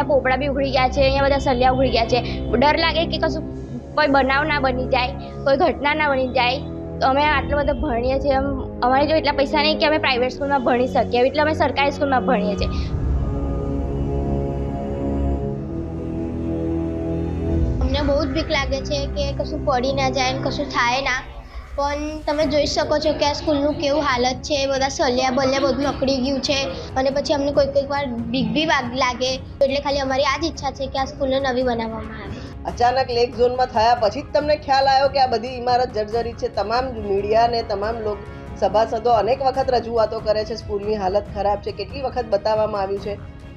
અહીંયા પોપડા બી ઉઘડી ગયા છે, અહીંયા બધા સલિયા ઉઘડી ગયા છે. ડર લાગે કે કશું કોઈ બનાવ ના બની જાય, કોઈ ઘટના ના બની જાય. અમે આટલો બધો ભણીએ છીએ એમ અમારે જો એટલા પૈસા નહીં કે અમે પ્રાઇવેટ સ્કૂલમાં ભણી શકીએ એટલે અમે સરકારી સ્કૂલમાં ભણીએ છીએ. અમને બહુ જ બીક લાગે છે કે કશું પડી ના જાય કશું થાય ના. પણ તમે જોઈ શકો છો કે આ સ્કૂલનું કેવું હાલત છે, બધા સલિયા બલિયા બધું નકળી ગયું છે અને પછી અમને કોઈક કોઈક વાર બીક બી લાગે એટલે ખાલી અમારી આ જ ઈચ્છા છે કે આ સ્કૂલને નવી બનાવવામાં આવે. અચાનક લેક ઝોનમાં થયા પછી જ તમને ખ્યાલ આવ્યો કે આ બધી ઇમારત જર્જરી છે. તમામ મીડિયા ને તમામ લોક, સભાસદો અનેક વખત રજૂઆતો કરે છે સ્કૂલની હાલત ખરાબ છે. કેટલી વખત બતાવવામાં આવ્યું છે?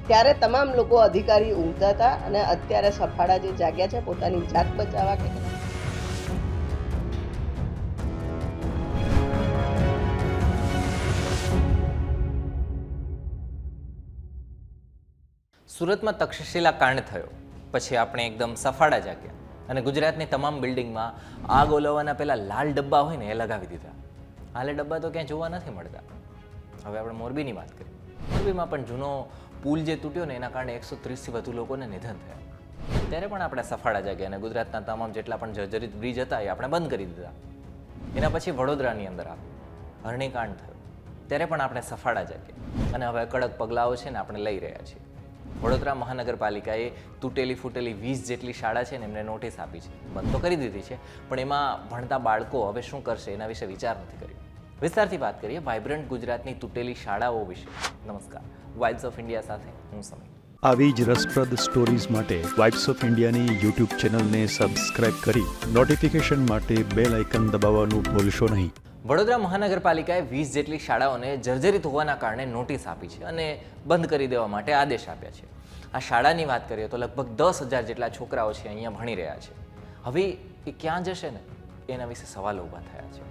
ત્યારે તમામ લોકો અધિકારી ઊંઘતા હતા અને અત્યારે સફાળા જે જાગ્યા છે, પોતાની જાત બચાવવા કે સુરતમાં તક્ષશિલા કાંડ થયો. પછી આપણે એકદમ સફાળા જાગ્યા. અને ગુજરાતની તમામ બિલ્ડિંગમાં આગ ઓલવવાના પહેલાં લાલ ડબ્બા હોય ને એ લગાવી દીધા. હાલે ડબ્બા તો ક્યાંય જોવા નથી મળતા. હવે આપણે મોરબીની વાત કરીએ. મોરબીમાં પણ જૂનો પુલ જે તૂટ્યો ને એના કારણે એકસો ત્રીસથી વધુ લોકોને નિધન થયા. ત્યારે પણ આપણે સફાળા જાગ્યા અને ગુજરાતના તમામ જેટલા પણ જર્જરિત બ્રિજ હતા એ આપણે બંધ કરી દીધા. એના પછી વડોદરાની અંદર આવ્યું હરણીકાંડ થયો. ત્યારે પણ આપણે સફાળા જાગ્યા. અને હવે કડક પગલાઓ છે ને આપણે લઈ રહ્યા છીએ. વડોદરા મહાનગરપાલિકાએ તૂટેલી ફૂટેલી વીસ જેટલી શાળા છે ને એમને નોટિસ આપી છે. બંધ તો કરી દીધી છે, પણ એમાં ભણતા બાળકો હવે શું કરશે એના વિશે વિચાર નથી કર્યો. વિસ્તારથી વાત કરીએ વાઇબ્રન્ટ ગુજરાતની તૂટેલી શાળાઓ વિશે. નમસ્કાર. વાઇબ્સ ઓફ ઇન્ડિયા સાથે હું સમય આવી જ રસપ્રદ સ્ટોરીઝ માટે વાઇબ્સ ઓફ ઇન્ડિયાની યુટ્યુબ ચેનલને સબસ્ક્રાઇબ કરી નોટિફિકેશન માટે બેલ આઇકન દબાવવાનું ભૂલશો નહીં. વડોદરા મહાનગરપાલિકાએ વીસ જેટલી શાળાઓને જર્જરિત હોવાના કારણે નોટિસ આપી છે અને બંધ કરી દેવા માટે આદેશ આપ્યા છે. આ શાળાની વાત કરીએ તો લગભગ દસ હજાર જેટલા છોકરાઓ છે અહીંયા ભણી રહ્યા છે. હવે એ ક્યાં જશે ને? એના વિશે સવાલો ઊભા થયા છે.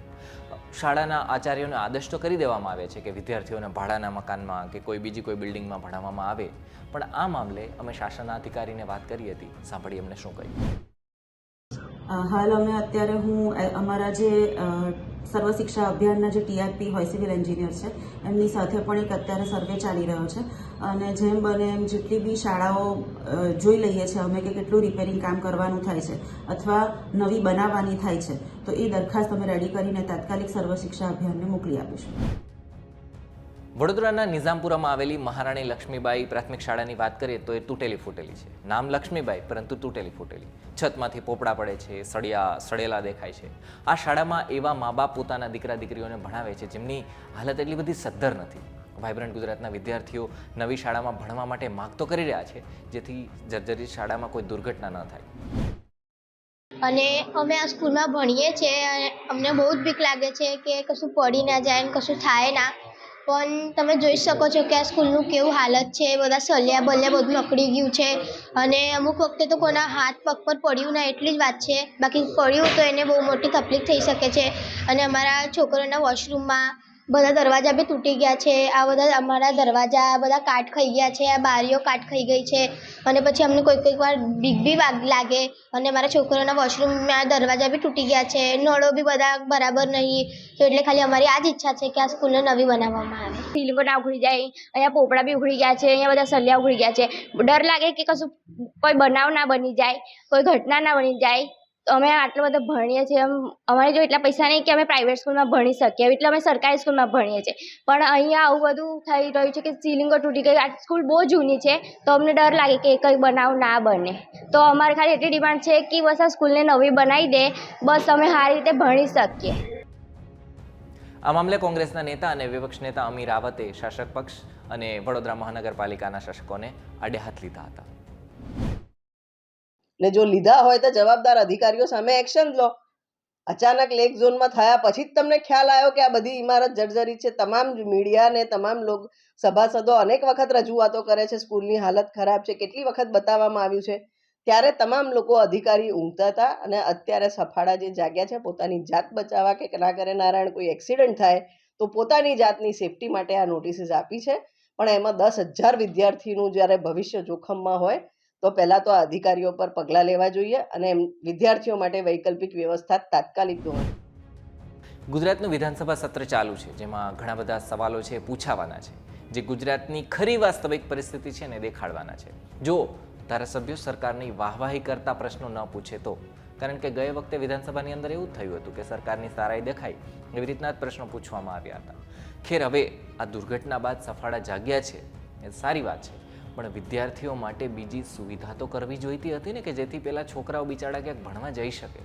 શાળાના આચાર્યોને આદેશ તો કરી દેવામાં આવે છે કે વિદ્યાર્થીઓને ભાડાના મકાનમાં કે કોઈ બીજી કોઈ બિલ્ડિંગમાં ભણાવવામાં આવે. પણ આ મામલે અમે શાસનના અધિકારીને વાત કરી હતી. સાંભળી એમને શું કહ્યું. હાલ અમે અત્યારે હું અમારા જે સર્વ શિક્ષા અભિયાનના જે ટીઆરપી હોય, સિવિલ એન્જિનિયર છે, એમની સાથે પણ એક અત્યારે સર્વે ચાલી રહ્યો છે. અને જેમ બને એમ જેટલી બી શાળાઓ જોઈ લઈએ છીએ અમે કે કેટલું રિપેરિંગ કામ કરવાનું થાય છે, અથવા નવી બનાવવાની થાય છે, તો એ દરખાસ્ત અમે રેડી કરીને તાત્કાલિક સર્વ શિક્ષા અભિયાનને મોકલી આપીશું. વડોદરાના નિઝામપુરામાં આવેલી મહારાણી લક્ષ્મીબાઈ પ્રાથમિક શાળાની વાત કરીએ તો એ તૂટેલી ફૂટેલી છે. નામ લક્ષ્મીબાઈ, પરંતુ તૂટેલી ફૂટેલી. છતમાંથી પોપડા પડે છે, સળિયા સડેલા દેખાય છે. આ શાળામાં એવા મા બાપ પોતાના દીકરા દીકરીઓને ભણાવે છે, જેમની હાલત એટલી બધી સદ્ધર નથી. વાઇબ્રન્ટ ગુજરાતના વિદ્યાર્થીઓ નવી શાળામાં ભણવા માટે માગ તો કરી રહ્યા છે, જેથી જર્જરિત શાળામાં કોઈ દુર્ઘટના ન થાય. અને અમે આ સ્કૂલમાં ભણીએ છીએ અને અમને બહુ જ બીક લાગે છે કે કશું પડી ના જાય ને કશું થાય ના. પણ તમે જોઈ શકો છો કે આ સ્કૂલનું કેવું હાલત છે, બધા સલિયા બલિયા બધું નકળી ગયું છે અને અમુક વખતે તો કોના હાથ પગ પર પડ્યું ના એટલી જ વાત છે. બાકી પડ્યું તો એને બહુ મોટી તકલીફ થઈ શકે છે અને અમારા છોકરોના વોશરૂમમાં બધા દરવાજા બી તૂટી ગયા છે. આ બધા અમારા દરવાજા બધા કાટ ખાઈ ગયા છે. આ બારીઓ કાટ ખાઈ ગઈ છે. અને પછી અમને કોઈક કોઈક વાર બીક બી લાગે. અને મારા છોકરાઓના વોશરૂમમાં દરવાજા બી તૂટી ગયા છે. નળો બી બધા બરાબર નહીં. તો એટલે ખાલી અમારી આ જ ઈચ્છા છે કે આ સ્કૂલને નવી બનાવવામાં આવે. સીલિંગો ના ઉઘડી જાય. અહીંયા પોપડા બી ઉઘડી ગયા છે. અહીંયા બધા સલિયા ઉઘડી ગયા છે. ડર લાગે કે કશું કોઈ બનાવ ના બની જાય. કોઈ ઘટના ના બની જાય. અમે આટલા બધા ભણીએ છીએ, એમ અમારે જો એટલા પૈસા નહીં કે અમે પ્રાઇવેટ સ્કૂલમાં ભણી શકીએ, એટલે અમે સરકારી સ્કૂલમાં ભણીએ છીએ. પણ અહીંયા આવું બધું થઈ રહ્યું છે કે સીલિંગો તૂટી ગઈ, આ સ્કૂલ બહુ જૂની છે, તો અમને ડર લાગે કે કંઈ બનાવ ના બને. તો અમારે ખાલી એટલી ડિમાન્ડ છે કે બસ આ સ્કૂલને નવી બનાવી દે, બસ અમે સારી રીતે ભણી શકીએ. આ મામલે કોંગ્રેસના નેતા અને વિપક્ષ નેતા અમીર રાવતે શાસક પક્ષ અને વડોદરા મહાનગરપાલિકાના શાસકોને આડે હાથ લીધા હતા. ને જો લીધા હોય તો જવાબદાર અધિકારીઓ સામે એક્શન લો. અચાનક લેક ઝોનમાં થયા પછી જ તમને ખ્યાલ આવ્યો કે આ બધી ઇમારત જર્જરી છે. તમામ મીડિયા ને તમામ લોક સભાસદો અનેક વખત રજૂઆતો કરે છે. સ્કૂલની હાલત ખરાબ છે. કેટલી વખત બતાવવામાં આવ્યું છે? ત્યારે તમામ લોકો અધિકારી ઊંઘતા હતા અને અત્યારે સફાળા જે જાગ્યા છે, પોતાની જાત બચાવવા કે ના કરે નારાયણ કોઈ એક્સિડન્ટ થાય, તો પોતાની જાતની સેફટી માટે આ નોટિસીસ આપી છે. પણ એમાં દસ હજાર વિદ્યાર્થીનું જ્યારે ભવિષ્ય જોખમમાં હોય તો પહેલાં તો અધિકારીઓ પર પગલાં લેવા જોઈએ અને વિદ્યાર્થીઓ માટે વૈકલ્પિક વ્યવસ્થા તાત્કાલિક ધોરણે. ગુજરાતનું વિધાનસભા સત્ર ચાલુ છે, જેમાં ઘણા બધા સવાલો છે પૂછાવાના છે, જે ગુજરાતની ખરી વાસ્તવિક પરિસ્થિતિ છે ને દેખાડવાના છે. જો ધારાસભ્યો સરકારની વાહવાહી કરતા પ્રશ્નો ન પૂછે તો? કારણ કે ગયે વખતે વિધાનસભાની અંદર એવું થયું હતું કે સરકારની સારાઈ દેખાઈ એવી રીતના જ પ્રશ્નો પૂછવામાં આવ્યા હતા. ખેર હવે આ દુર્ઘટના બાદ સફાળા જાગ્યા છે, એ સારી વાત છે. પણ વિદ્યાર્થીઓ માટે બીજી સુવિધા તો કરવી જોઈતી હતી ને કે જેથી પેલા છોકરાઓ બિચારા ક્યાંક ભણવા જઈ શકે.